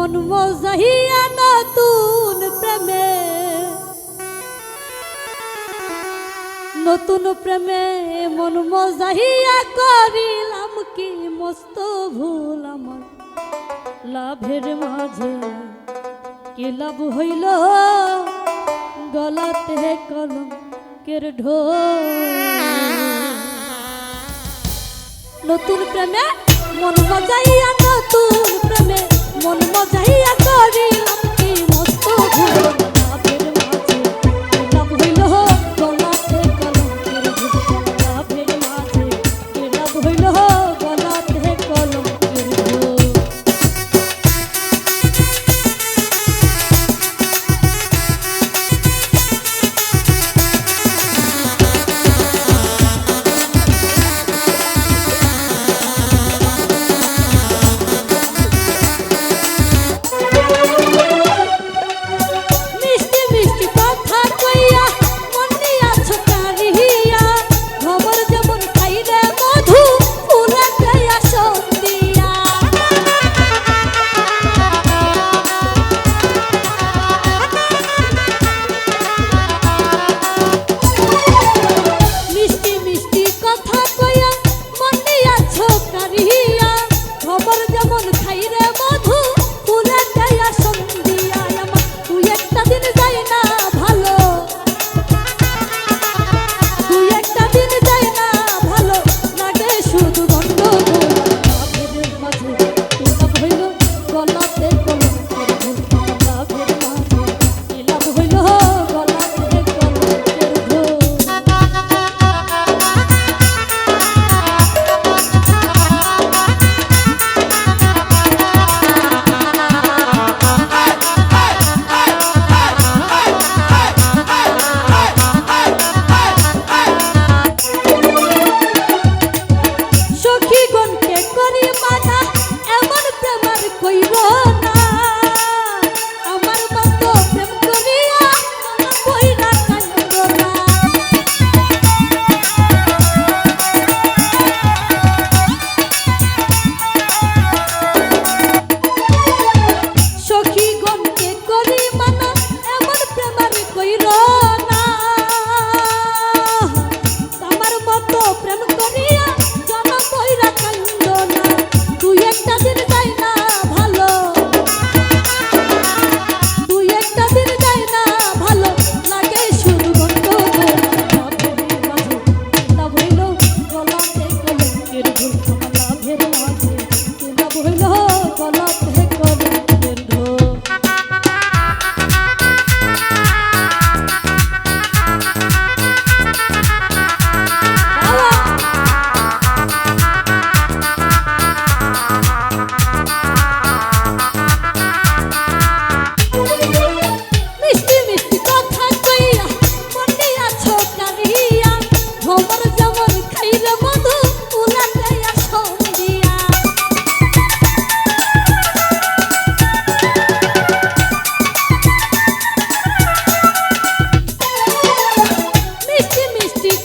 মন মজাহিয়া নতুন প্রেমে। নতুন প্রেমে মন মজাহিয়া করিলাম কি মস্ত ভুল আমার। লাভের মাঝে কি লাভ হইল? গলাতে কলম কের ঢো নতুন প্রেমে মন মজাইয়া নতুন প্রেমে। মন মজাইয়া করিলাম।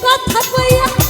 কথা কইয়া